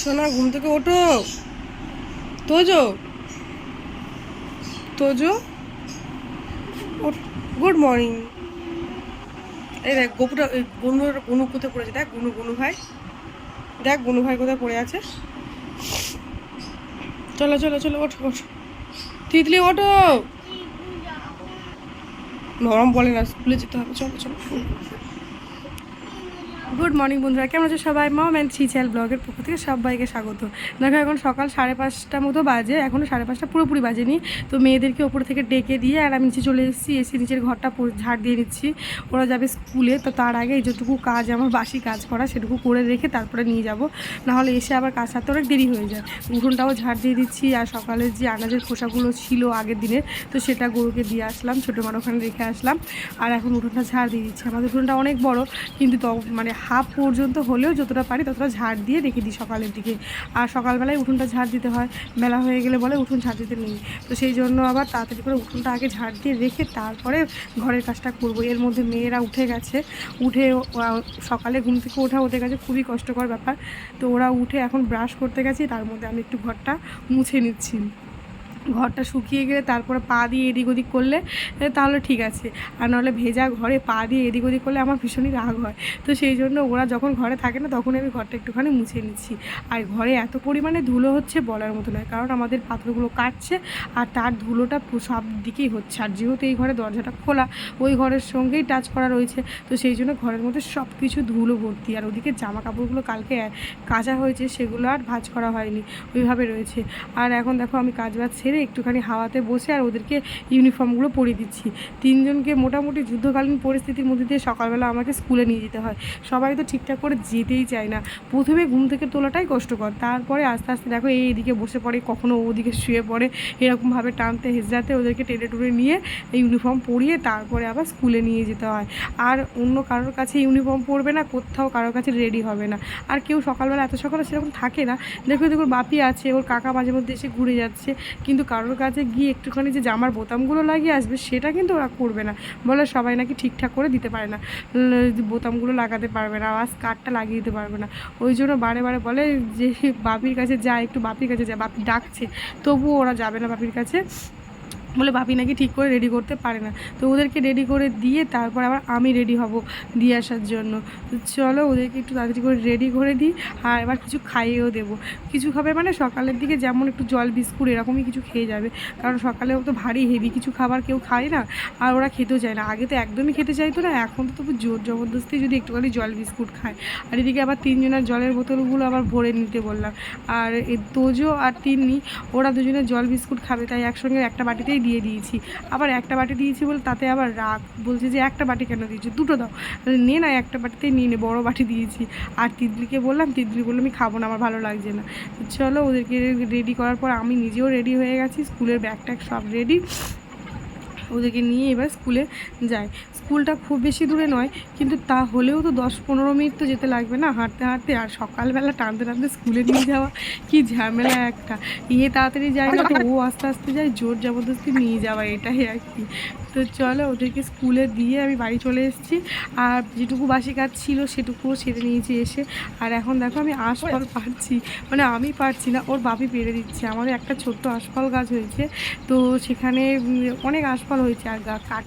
সোনা, ঘুম থেকে ওঠো। তোজো। তোজো। Good morning. এই দেখ, গোপুটা, এই গনু গনু কোথায় পড়েছে? দেখ, গনু গনু ভাই। দেখ, গনু ভাই কোথায় পড়ে আছে। চলো চলো চলো, ওঠো ওঠো। তিতলি, ওঠো। নরম বলে না, স্কুলে যেতে হবে। চলো চলো। গুড মর্নিং বন্ধুরা। কেমন আছে সবাই? মম অ্যান্ড ছিচাল ব্লগের পক্ষ থেকে সবাইকে স্বাগত। দেখো, এখন সকাল সাড়ে পাঁচটা মতো বাজে এখনও সাড়ে পাঁচটা পুরোপুরি বাজেনি। তো মেয়েদেরকে ওপর থেকে ডেকে দিয়ে আর আমি নিচে চলে এসেছি, এসে নিচের ঘরটা ঝাড় দিয়ে নিচ্ছি। ওরা যাবে স্কুলে, তো তার আগে এই যেটুকু কাজ, আমার বাসি কাজ করা, সেটুকু করে রেখে তারপরে নিয়ে যাব। নাহলে এসে আবার কাজ সারতে অনেক দেরি হয়ে যায়। উঠোনটাও ঝাড় দিয়ে দিচ্ছি। আর সকালে যে আনাজের খোসাগুলো ছিল আগের দিনে, তো সেটা গরুকে দিয়ে আসলাম, ছোটো মানে ওখানে রেখে আসলাম। আর এখন উঠোনটা ঝাড় দিয়ে দিচ্ছি। আমাদের উঠোনটা অনেক বড়, কিন্তু মানে হাফ পর্যন্ত হলেও যতটা পারি ততটা ঝাড় দিয়ে রেখে দিই সকালের দিকে। আর সকালবেলায় উঠোনটা ঝাড় দিতে হয় বেলা হয়ে গেলে বলে উঠোন ঝাড় দিতে নেই। তো সেই জন্য আবার তাড়াতাড়ি করে উঠোনটা আগে ঝাড় দিয়ে রেখে তারপরে ঘরের কাজটা করব। এর মধ্যে মেয়েরা উঠে গেছে, উঠে সকালে ঘুম থেকে ওঠা ওদের কাছে খুবই কষ্টকর ব্যাপার। তো ওরা উঠে এখন ব্রাশ করতে গেছে, তার মধ্যে আমি একটু ঘরটা মুছে নিচ্ছি। ঘরটা শুকিয়ে গেলে তারপরে পা দিয়ে এদিক ওদিক করলে তাহলে ঠিক আছে। আর নাহলে ভেজা ঘরে পা দিয়ে এদিক ওদিক করলে আমার ভীষণই রাগ হয়। তো সেই জন্য ওরা যখন ঘরে থাকে না তখন আমি ঘরটা একটুখানি মুছে নিচ্ছি। আর ঘরে এত পরিমাণে ধুলো হচ্ছে বলার মতো নয়, কারণ আমাদের পাথরগুলো কাটছে আর তার ধুলোটা সব দিকেই হচ্ছে। আর যেহেতু এই ঘরে দরজাটা খোলা, ওই ঘরের সঙ্গেই টাচ করা রয়েছে। তো সেই জন্য ঘরের মধ্যে সব কিছু ধুলো ভর্তি। আর ওদিকে জামা কাপড়গুলো কালকে, কাচা হয়েছে, সেগুলো আর ভাঁজ করা হয়নি। ওইভাবে রয়েছে। আর এখন দেখো আমি কাজ বাজ ছেড়ে একটুখানি হাওয়াতে বসে আর ওদেরকে ইউনিফর্মগুলো পরিয়ে দিচ্ছি। তিনজনকে মোটামুটি যুদ্ধকালীন পরিস্থিতির মধ্যে দিয়ে সকালবেলা আমাকে স্কুলে নিয়ে যেতে হয়। সবাই তো ঠিকঠাক করে যেতেই চায় না। প্রথমে ঘুম থেকে তোলাটাই কষ্টকর। তারপরে আস্তে আস্তে দেখো এই এদিকে বসে পড়ে, কখনো ওদিকে শুয়ে পড়ে। এরকমভাবে টানতে হেজরাতে ওদেরকে টেনে টুনে নিয়ে ইউনিফর্ম পরিয়ে তারপরে আবার স্কুলে নিয়ে যেতে হয়। আর অন্য কারোর কাছে ইউনিফর্ম পরবে না, কোথাও কারোর কাছে রেডি হবে না। আর কেউ সকালবেলা এত সকালে সেরকম থাকে না। দেখো দেখো বাপি আছে, ওর কাকা মাঝে মধ্যে এসে ঘুরে যাচ্ছে। কিন্তু কারোর কাছে গিয়ে একটুখানি যে জামার বোতামগুলো লাগিয়ে আসবে, সেটা কিন্তু ওরা করবে না। বলে সবাই নাকি ঠিকঠাক করে দিতে পারে না। বোতামগুলো লাগাতে পারবে না আবার কাঠটা লাগিয়ে দিতে পারবে না। ওই জন্য বারে বারে বলে যে, বাপির কাছে যায় একটু বাপির কাছে যায় বাপি ডাকছে। তবুও ওরা যাবে না বাপির কাছে। বলে ভাবি নাকি ঠিক করে রেডি করতে পারে না। তো ওদেরকে রেডি করে দিয়ে তারপর আবার আমি রেডি হব দিয়ে আসার জন্য। তো চলো ওদেরকে একটু তাড়াতাড়ি করে রেডি করে দিই আর এবার কিছু খাইয়েও দেবো। কিছু খাবে মানে সকালের দিকে যেমন একটু জল, বিস্কুট এরকমই কিছু খেয়ে যাবে। কারণ সকালেও তো ভারী হেভি কিছু খাবার কেউ খায় না আর ওরা খেতেও চায় না। আগে তো একদমই খেতে চাইতো না, এখন তো তবু জোর জবরদস্তি যদি একটুখানি জল, বিস্কুট খায়। আর এদিকে আবার তিনজনের জলের বোতলগুলো আবার ভরে নিতে বললাম। আর তোজো আর তিন্নি, ওরা দুজনে জল, বিস্কুট খাবে। তাই একসঙ্গে একটা বাটিতেই দিয়ে দিয়েছি। আবার একটা বাটি দিয়েছি বলে তাতে আবার রাগ। বলছে যে একটা বাটি কেন দিয়েছি? দুটো দাও। নে না, একটা বাটিতে নিয়ে নে, বড়ো বাটি দিয়েছি। আর তিদলিকে বললাম, তিতলি বলল, আমি খাব না, আমার ভালো লাগছে না। চলো ওদেরকে রেডি করার পর আমি নিজেও রেডি হয়ে গেছি, স্কুলের ব্যাগ ট্যাগ সব রেডি। ওদেরকে নিয়ে এবার স্কুলে যাই স্কুলটা খুব বেশি দূরে নয়, কিন্তু তা হলেও তো দশ পনেরো মিনিট তো যেতে লাগবে না। হাঁটতে হাঁটতে আর সকালবেলা টানতে টানতে স্কুলে নিয়ে যাওয়া, কি ঝামেলা একটা। ইয়ে তাড়াতাড়ি যায় না তো ও আস্তে আস্তে যায়, জোর জবরদস্তি নিয়ে যাওয়া এটাই আর কি। তো চলো ওদেরকে স্কুলে দিয়ে আমি বাড়ি চলে এসেছি। আর যেটুকু বাসি কাজ ছিল সেটুকুও সেরে নিয়েছি এসে। আর এখন দেখো আমি আশফল পারছি। মানে আমি পারছি না, ওর বাপি পেরে দিচ্ছে। আমাদের একটা ছোট্ট আশফল গাছ হয়েছে। তো সেখানে অনেক আশফল হয়েছে আর গা কাঠ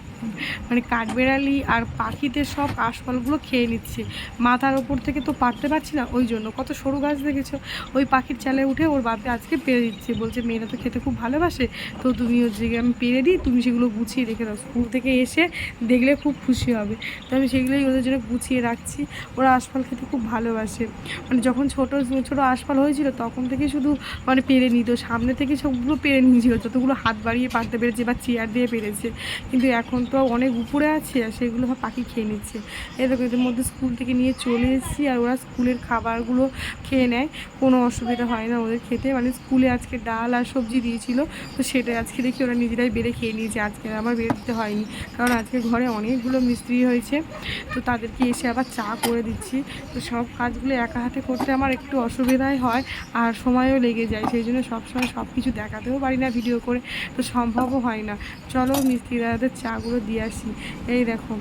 মানে কাঠবেড়ালি আর পাখিতে সব আশফলগুলো খেয়ে নিচ্ছে। মাথার ওপর থেকে তো পারতে পারছি না, ওই জন্য। কত সরু গাছ দেখেছ? ওই পাখির চালে উঠে ওর বাপে আজকে পেরে দিচ্ছে। বলছে, মেয়েরা তো খেতে খুব ভালোবাসে। তো তুমি হচ্ছে গিয়ে আমি পেরে দিই, তুমি সেগুলো গুছিয়ে রেখে দাও। স্কুল থেকে এসে দেখলে খুব খুশি হবে। তো আমি সেগুলোই ওদের জন্য গুছিয়ে রাখছি। ওরা আশফল খেতে খুব ভালোবাসে। মানে যখন ছোট ছোট আশফল হয়েছিল, তখন থেকে শুধু মানে পেরে নিত। সামনে থেকে সবগুলো পেরে নিয়েছিল। যতগুলো হাত বাড়িয়ে পারতে পেরেছে বা চেয়ার দিয়ে পেরেছে। কিন্তু এখন তো অনেক উপরে আছে, আর সেগুলো পাখি খেয়ে নিচ্ছে। এরকম এদের মধ্যে স্কুল থেকে নিয়ে চলে এসেছি, আর ওরা স্কুলের খাবারগুলো খেয়ে নেয়। কোনো অসুবিধা হয় না ওদের খেতে। মানে স্কুলে আজকে ডাল আর সবজি দিয়েছিল, তো সেটাই আজকে দেখি ওরা নিজেরাই বেড়ে খেয়ে নিয়েছে। আজকে আমার বের দিতে হয়নি, কারণ আজকে ঘরে অনেকগুলো মিস্ত্রি হয়েছে, তো তাদেরকে এসে আবার চা করে দিচ্ছি। তো সব কাজগুলো একা হাতে করতে আমার একটু অসুবিধাই হয়, আর সময়ও লেগে যায়। সেই জন্য সবসময় সব কিছু দেখাতেও পারি না ভিডিও করে, তো সম্ভবও হয় না। চলো মিস্ত্রি দাদাদের চাগুলো এগুলো দিয়ে আসি। এই দেখো,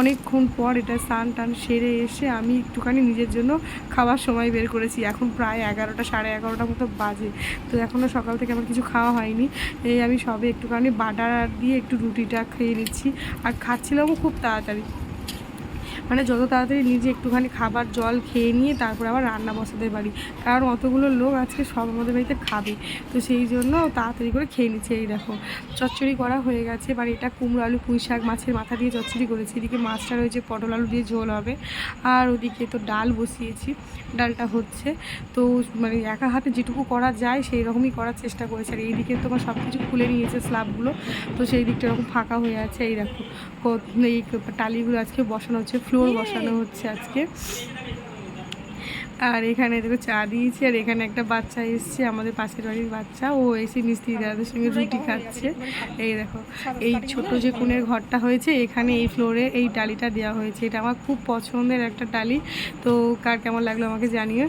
অনেকক্ষণ পর এটা স্নান টান সেরে এসে আমি একটুখানি নিজের জন্য খাওয়ার সময় বের করেছি। এখন প্রায় এগারোটা, সাড়ে এগারোটা মতো বাজে। তো এখনও সকাল থেকে আমার কিছু খাওয়া হয়নি। এই আমি সবে একটুখানি বাটার দিয়ে একটু রুটিটা খেয়ে নিচ্ছি। আর খাচ্ছিলামও খুব তাড়াতাড়ি। মানে যত তাড়াতাড়ি নিজে একটুখানি খাবার, জল খেয়ে নিয়ে তারপর আবার রান্না বসাতে পারি। কারণ অতগুলো লোক আজকে সব আমাদের বাড়িতে খাবে। তো সেই জন্য তাড়াতাড়ি করে খেয়ে নিচ্ছে এই দেখো। চচ্চড়ি করা হয়ে গেছে, এবার এটা কুমড়ো আলু, পুঁই শাক মাছের মাথা দিয়ে চচ্চড়ি করেছি। এদিকে মাছটা রয়েছে পটল আলু দিয়ে ঝোল হবে। আর ওদিকে তো ডাল বসিয়েছি, ডালটা হচ্ছে। তো মানে একা হাতে যেটুকু করা যায় সেই রকমই করার চেষ্টা করেছি। আর এইদিকে তোমার সব কিছু খুলে নিয়েছে স্ল্যাবগুলো। তো সেই দিকটা এরকম ফাঁকা হয়ে আছে, এই দেখো। এই টালিগুলো আজকে বসানো হচ্ছে ফ্লোর বসানো হচ্ছে আজকে। আর এখানে দেখো চা দিয়েছি, আর এখানে একটা বাচ্চা এসছে, আমাদের পাশের বাড়ির বাচ্চা। ও এসে মিস্ত্রি দাদাদের সঙ্গে রুটি খাচ্ছে। এই দেখো, এই ছোট যে কোণের ঘরটা হয়েছে, এখানে এই ফ্লোরে এই ডালিটা দেওয়া হয়েছে। এটা আমার খুব পছন্দের একটা ডালি তো কার কেমন লাগল আমাকে জানিয়ে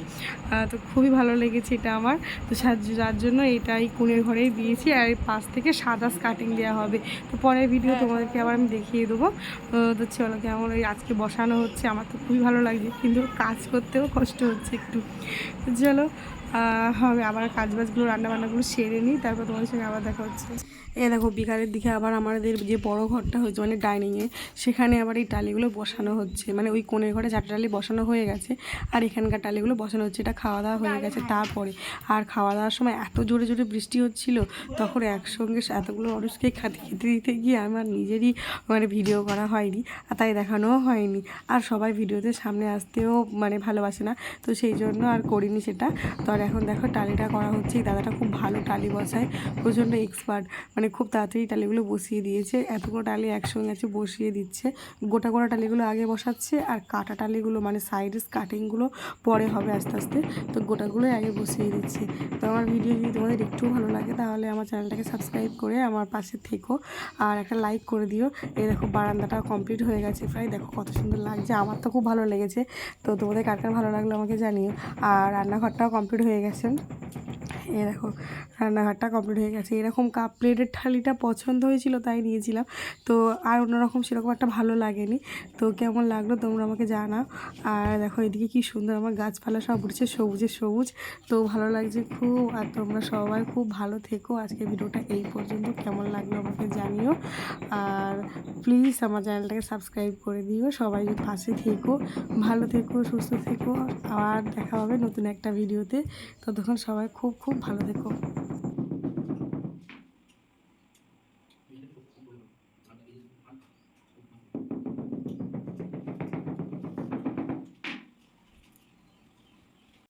তো খুবই ভালো লেগেছে এটা আমার। তো যার জন্য এটা এই কোণের ঘরেই দিয়েছি, আর এই পাশ থেকে সাদা স্কার্টিং দেওয়া হবে। তো পরের ভিডিও তোমাদেরকে আবার আমি দেখিয়ে দেবো। তো চলো কেমন ওই আজকে বসানো হচ্ছে, আমার তো খুবই ভালো লাগছে। কিন্তু কাজ করতেও কষ্ট হচ্ছে। একটু। তো চলো আমি হবে আবার কাজ বাজগুলো রান্নাবান্নাগুলো সেরে নিই, তারপর তোমাদের সঙ্গে আবার দেখা হচ্ছে। এ দেখো বিকালের দিকে আবার আমাদের যে বড় ঘরটা হয়েছে মানে ডাইনিংয়ে সেখানে আবার এই টালিগুলো বসানো হচ্ছে। মানে ওই কোণের ঘরে চারটা টালি বসানো হয়ে গেছে, আর এখানকার টালিগুলো বসানো হচ্ছে। এটা খাওয়া দাওয়া হয়ে গেছে তারপরে। আর খাওয়া দাওয়ার সময় এত জোরে জোরে বৃষ্টি হচ্ছিল, তখন একসঙ্গে এতগুলো মানুষকে খাতে, খেতে দিতে গিয়ে আমার নিজেরই মানে ভিডিও করা হয়নি, আর তাই দেখানোও হয়নি। আর সবাই ভিডিওতে সামনে আসতেও মানে ভালোবাসে না, তো সেই জন্য আর করিনি সেটা। তো আর এখন দেখো টালিটা করা হচ্ছে, এই দাদাটা খুব ভালো টালি বসায়, প্রচণ্ড এক্সপার্ট মানে খুব তাড়াতাড়ি টালিগুলো বসিয়ে দিয়েছে। এতগুলো টালি একসঙ্গে আছে বসিয়ে দিচ্ছে। গোটা গোটা টালিগুলো আগে বসাচ্ছে আর কাটা টালিগুলো মানে সাইডের কাটিংগুলো পরে হবে আস্তে আস্তে। তো গোটাগুলোই আগে বসিয়ে দিচ্ছে। তো আমার ভিডিও যদি তোমাদের একটু ভালো লাগে তাহলে আমার চ্যানেলটাকে সাবস্ক্রাইব করে আমার পাশে থেকো আর একটা লাইক করে দিও। এই দেখো বারান্দাটা কমপ্লিট হয়ে গেছে। প্রায় দেখো কত সুন্দর লাগছে। আমার তো খুব ভালো লেগেছে। তো তোমাদের কার কার ভালো লাগল আমাকে জানিও। আর রান্নাঘরটাও কমপ্লিট হয়ে গেছে। এ দেখো, রান্নাঘরটা কমপ্লিট হয়ে গেছে। এরকম কাপ প্লেটের থালিটা পছন্দ হয়েছিল তাই নিয়েছিলাম। তো আর অন্যরকম সেরকম একটা ভালো লাগেনি। তো কেমন লাগল তোমরা আমাকে জানাও। আর দেখো, এদিকে কি সুন্দর আমার গাছপালা সব উঠছে, সবুজে সবুজ। তো ভালো লাগছে খুব। আর তোমরা সবাই খুব ভালো থেকো। আজকে ভিডিওটা এই পর্যন্ত। কেমন লাগল আমাকে জানিও। আর প্লিজ আমার চ্যানেলটাকে সাবস্ক্রাইব করে দিও। সবাই পাশে থেকো, ভালো থেকো, সুস্থ থেকো। আবার দেখা হবে নতুন একটা ভিডিওতে। ততক্ষণ সবাই খুব খুব ভালো থেকো।